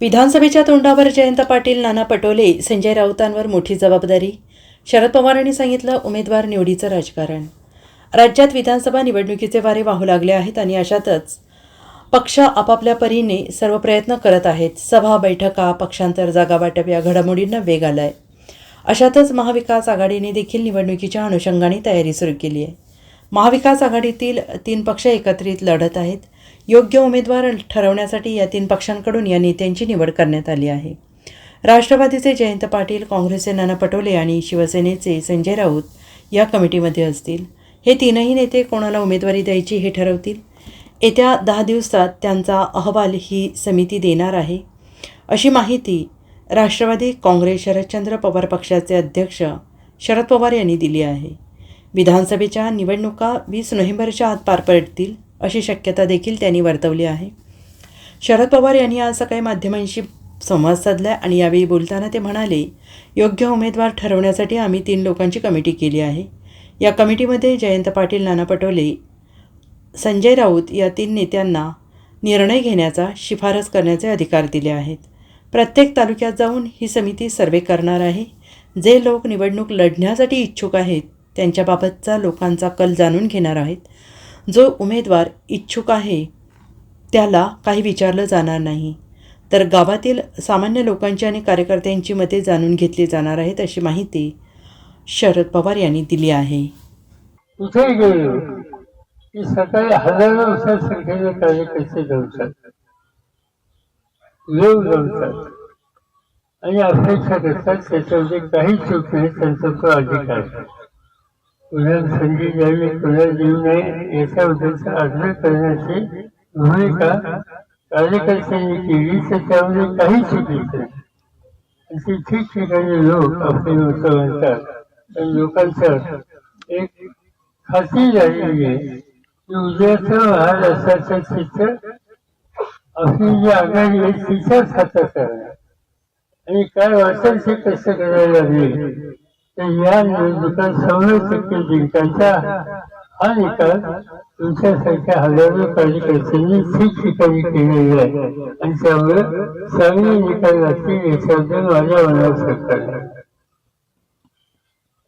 विधानसभेच्या तोंडावर जयंत पाटील नाना पटोले संजय राऊतांवर मोठी जबाबदारी. शरद पवारांनी सांगितलं उमेदवार निवडीचं राजकारण. राज्यात विधानसभा निवडणुकीचे वारे वाहू लागले आहेत आणि अशातच पक्ष आपापल्या परीने सर्व प्रयत्न करत आहेत. सभा बैठका पक्षांतर जागा वाटप या घडामोडींना वेग आलाय. अशातच महाविकास आघाडीने देखील निवडणुकीच्या अनुषंगाने तयारी सुरू केली आहे. महाविकास आघाडीतील तीन पक्ष एकत्रित लढत आहेत. योग्य उमेदवार ठरवण्यासाठी या तीन पक्षांकडून या नेत्यांची निवड करण्यात आली आहे. राष्ट्रवादीचे जयंत पाटील काँग्रेसचे नाना पटोले आणि शिवसेनेचे संजय राऊत या कमिटीमध्ये असतील. हे तीनही नेते कोणाला उमेदवारी द्यायची हे ठरवतील? येत्या दहा दिवसात त्यांचा अहवाल ही समिती देणार आहे. अशी माहिती राष्ट्रवादी काँग्रेस शरदचंद्र पवार पक्षाचे अध्यक्ष शरद पवार यांनी दिली आहे. विधानसभेच्या निवडणुका वीस नोव्हेंबरच्या आत पार पडतील. अशी शक्यता देखील त्यांनी वर्तवली आहे. शरद पवार यांनी आज सकाळी माध्यमांशी संवाद साधला आणि यावेळी बोलताना ते म्हणाले योग्य उमेदवार ठरवण्यासाठी आम्ही तीन लोकांची कमिटी केली आहे. या कमिटीमध्ये जयंत पाटील नाना पटोले संजय राऊत या तीन नेत्यांना निर्णय घेण्याचा शिफारस करण्याचे अधिकार दिले आहेत. प्रत्येक तालुक्यात जाऊन ही समिती सर्वे करणार आहे. जे लोक निवडणूक लढण्यासाठी इच्छुक आहेत त्यांच्याबाबतचा लोकांचा कल जाणून घेणार आहेत. जो उमेदवार इच्छुक आहे त्याला काही विचारलं जाणार नाही. तर गावातील सामान्य लोकांची आणि कार्यकर्त्यांची मते जाणून घेतली जाणार आहेत अशी माहिती शरद पवार यांनी दिली आहे. कुठेही गेलो की सकाळी हजारोच्या संख्येने कार्यकर्ते जमतात लोक जमतात आणि अपेक्षा करतात त्याच्यामध्ये काही चूक नाही त्यांचा तो अधिकार कुणाला संधी द्यावी कुणाला देऊ नये उद्देश आग्रह करण्याची भूमिका कार्यकर्त्यांनी केली तर त्यामध्ये काही चुकीचं असे ठिकठिकाणी लोक आपले मतं म्हणतात. पण लोकांचं एक खात्री झालेली आहे की उद्याचं महाराष्ट्राचं चित्र आपली जी आघाडी आहे तिच्याच हातात आहे. आणि काय वाटेल ते कसं करायला लागेल? या निवडणुका शंभर टक्के जिंकायच्या हा निकाल तुमच्यासारख्या हजारो कार्यकर्त्यांनी ठिकठिकाणी केलेला आहे. आणि त्यामुळे चांगले निकाल लागतील याच्याबद्दल माझ्या मनात सरकार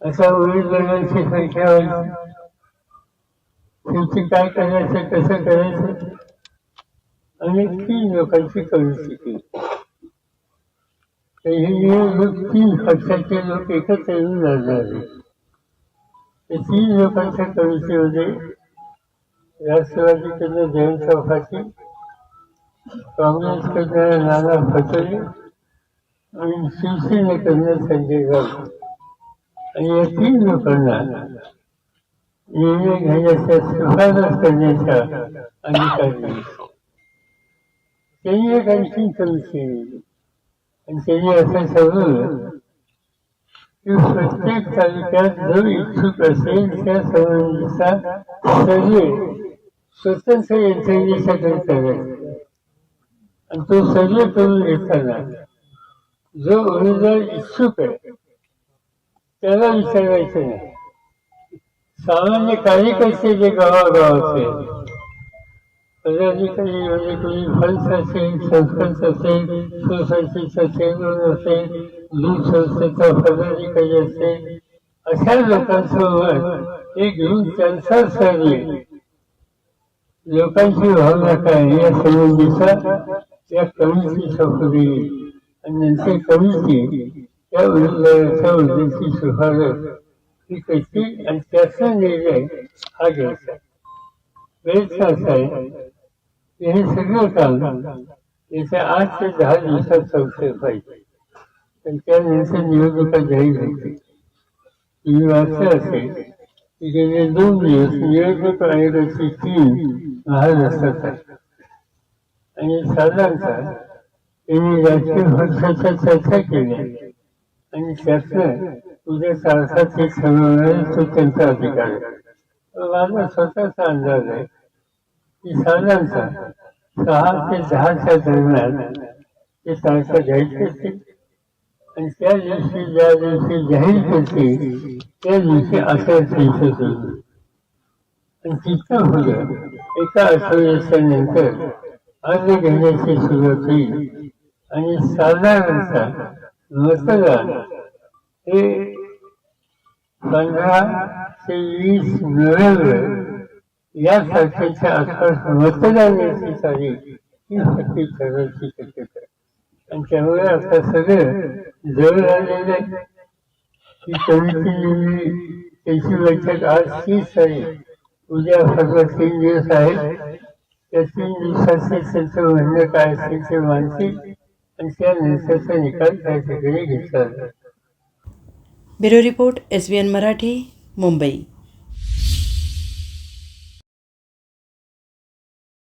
अशा उमेदवारांची संख्या वाढली त्यांची काय करायचं कसं करायचं? आणि तीन लोकांची कमिटी केली तीन पक्षाचे लोक एकत्र येऊन लढणार आहेत त्या तीन लोकांच्या कमिटीमध्ये राष्ट्रवादीकडनं जयंत पाटील काँग्रेसकडनं नाना पटोले आणि शिवसेनेकडनं संजय राऊत. आणि या तीन लोकांना निर्णय घेण्याच्या शिफारस करण्याचा अधिकार त्यांनी एक आणखी कमिटी नेमली आणि त्यांनी असं ठरवलं की प्रत्येक तालुक्यात जो इच्छुक असेल त्या संबंधीचा सर्वे स्वतंत्र यंत्रणेसाठी करायचा आणि तो सर्वे करून घेताना जो उमेदवार इच्छुक आहे त्याला विचारायचं नाही. सामान्य कार्यकर्ते जे गावागावाचे पदाधिकारी म्हणजे कोणी फल्स असेल संस्कृत असेल सोसायटीचा चेअरमन असेल दूध संस्थेचा पदाधिकारी असेल अशा लोकांसोबत हे घेऊन त्यांचा सरले लोकांची भावना काय म्हणजे या संबंधीचा त्या कवीची पुढे आणि त्यांची कवीची त्या विरुद्धाच्या उद्देशी शिफारस ही कशी आणि त्याचा निर्णय हा घ्यायचा. वेळचा असा आहे की हे सगळं काम येत्या आठ ते दहा दिवसात संशय पाहिजे पण त्यानंतर निवडणुका जाहीर होते तुम्ही वाचलं असेल की गेले दोन दिवस निवडणूक आयोगाची टीम महाराष्ट्रात आहे आणि साधारणतः त्यांनी राजकीय पक्षाच्या चर्चा केल्या आणि त्यातनं उद्या चारसा ते ठरवणारे तो त्यांचा अधिकार आहे माझा स्वतःचा अंदाज आहे की साधारणतः सहा ते दहाच्या दरम्यान ते तारखा घ्यायचे असतील आणि त्या दिवशी ज्या दिवशी जाहीर करते त्या दिवशी आचारसंहिता सुरू आणि तिथं पुढं म्हणजे एका आठवड्याच्या नंतर अर्ज घेण्याची सुरुवात होईल. आणि साधारणतः मतदान हे पंधरा ते वीस नोव्हेंबर या तारखेच्या आसपास मतदानाची तारीख ही नक्की ठरवायची शक्यता आणि त्यामुळे आता सगळं जवळ आलेलं आहे ही समिती नेमली त्याची बैठक आज तीस तारीख उद्या फक्त तीन दिवस आहेत. त्या तीन दिवसाचे त्यांचं म्हणणं काय असेल ते मानतील आणि त्या नंतरचा निकाल त्या ठिकाणी घेतला जाईल. Bureau report S B N Marathi Mumbai.